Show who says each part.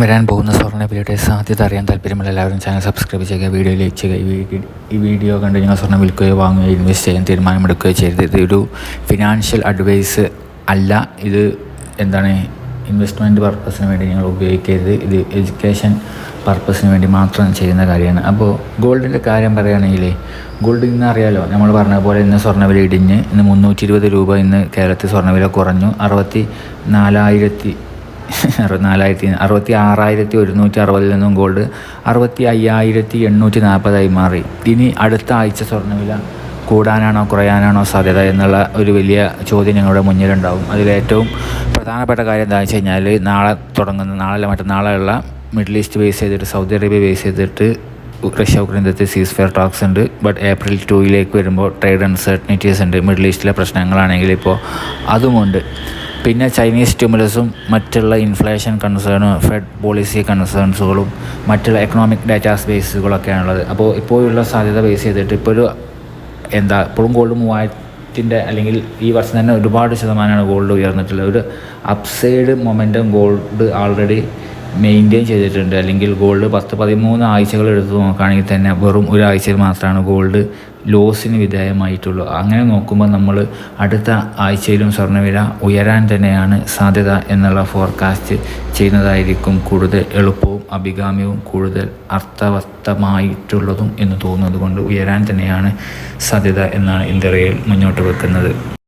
Speaker 1: വരാൻ പോകുന്ന സ്വർണ വിലയുടെ സാധ്യത അറിയാൻ താല്പര്യമുള്ള എല്ലാവരും ചാനൽ സബ്സ്ക്രൈബ് ചെയ്യുക വീഡിയോ ലൈക്ക് ചെയ്യുക ഈ വീഡിയോ കണ്ട് നിങ്ങൾ സ്വർണം വിൽക്കുകയോ വാങ്ങുകയോ ഇൻവെസ്റ്റ് ചെയ്യാൻ തീരുമാനമെടുക്കുകയോ ചെയ്യരുത്. ഇതൊരു ഫിനാൻഷ്യൽ അഡ്വൈസ് അല്ല. ഇത് എന്താണ് ഇൻവെസ്റ്റ്മെന്റ് പർപ്പസിന് വേണ്ടി നിങ്ങൾ ഉപയോഗിക്കരുത്. ഇത് എഡ്യൂക്കേഷൻ പർപ്പസിന് വേണ്ടി മാത്രം ചെയ്യുന്ന കാര്യമാണ്. അപ്പോൾ ഗോൾഡിന്റെ കാര്യം പറയുകയാണെങ്കിൽ ഗോൾഡ് ഇന്ന് അറിയാലോ? നമ്മൾ പറഞ്ഞ പോലെ ഇന്ന് സ്വർണവില ഇടിഞ്ഞ് ഇന്ന് മുന്നൂറ്റി ഇരുപത് രൂപ ഇന്ന് കേരളത്തിൽ സ്വർണവില കുറഞ്ഞു. അറുപത്തി നാലായിരത്തി നാലായിരത്തി അറുപത്തി ആറായിരത്തി ഒരുന്നൂറ്റി അറുപതിൽ നിന്നും ഗോൾഡ് അറുപത്തി അയ്യായിരത്തി എണ്ണൂറ്റി നാൽപ്പതായി മാറി. ഇനി അടുത്ത ആഴ്ച സ്വർണവില കൂടാനാണോ കുറയാനാണോ സാധ്യത എന്നുള്ള ഒരു വലിയ ചോദ്യം ഞങ്ങളുടെ മുന്നിലുണ്ടാവും. അതിലേറ്റവും പ്രധാനപ്പെട്ട കാര്യം എന്താണെന്ന് വെച്ച് കഴിഞ്ഞാൽ നാളെ തുടങ്ങുന്ന നാളെ മറ്റന്നാളെയുള്ള മിഡിൽ ഈസ്റ്റ് ബേസ് ചെയ്തിട്ട് സൗദി അറേബ്യ ബേസ് ചെയ്തിട്ട് റഷ്യ ഉക്രൈൻ സീസ് ഫെയർ ടോക്സ് ഉണ്ട്. ബട്ട് ഏപ്രിൽ ടൂയിലേക്ക് വരുമ്പോൾ ട്രേഡ് അൺസർട്ടനിറ്റീസ് ഉണ്ട്. മിഡിൽ ഈസ്റ്റിലെ പ്രശ്നങ്ങളാണെങ്കിൽ ഇപ്പോൾ അതുമുണ്ട്. പിന്നെ ചൈനീസ് സ്റ്റിമുലസും മറ്റുള്ള ഇൻഫ്ലേഷൻ കൺസേണും ഫെഡ് പോളിസി കൺസേൺസുകളും മറ്റുള്ള എക്കണോമിക് ഡാറ്റാസ് ബേസുകളൊക്കെയാണുള്ളത് അപ്പോൾ ഇപ്പോഴുള്ള സാധ്യത ബേസ് ചെയ്തിട്ട് ഇപ്പോൾ ഒരു എന്താ ഇപ്പോഴും ഗോൾഡ് മൂവായിരത്തിന്റെ അല്ലെങ്കിൽ ഈ വർഷം തന്നെ ഒരുപാട് ശതമാനമാണ് ഗോൾഡ് ഉയർന്നിട്ടുള്ളത്. ഒരു upside momentum gold already maintain ചെയ്തിട്ടുണ്ട്. അല്ലെങ്കിൽ ഗോൾഡ് പത്ത് പതിമൂന്ന് ആഴ്ചകൾ എടുത്ത് നോക്കുകയാണെങ്കിൽ തന്നെ വെറും ഒരാഴ്ചയിൽ മാത്രമാണ് ഗോൾഡ് ലോസിന് വിധേയമായിട്ടുള്ളൂ. അങ്ങനെ നോക്കുമ്പോൾ നമ്മൾ അടുത്ത ആഴ്ചയിലും സ്വർണവില ഉയരാൻ തന്നെയാണ് സാധ്യത എന്നുള്ള ഫോർകാസ്റ്റ് ചെയ്യുന്നതായിരിക്കും കൂടുതൽ എളുപ്പവും അഭികാമ്യവും കൂടുതൽ അർത്ഥവത്തമായിട്ടുള്ളതും എന്ന് തോന്നുന്നത് കൊണ്ട് ഉയരാൻ തന്നെയാണ് സാധ്യത എന്നാണ് ഇന്ത്യയിൽ മുന്നോട്ട് വെക്കുന്നത്.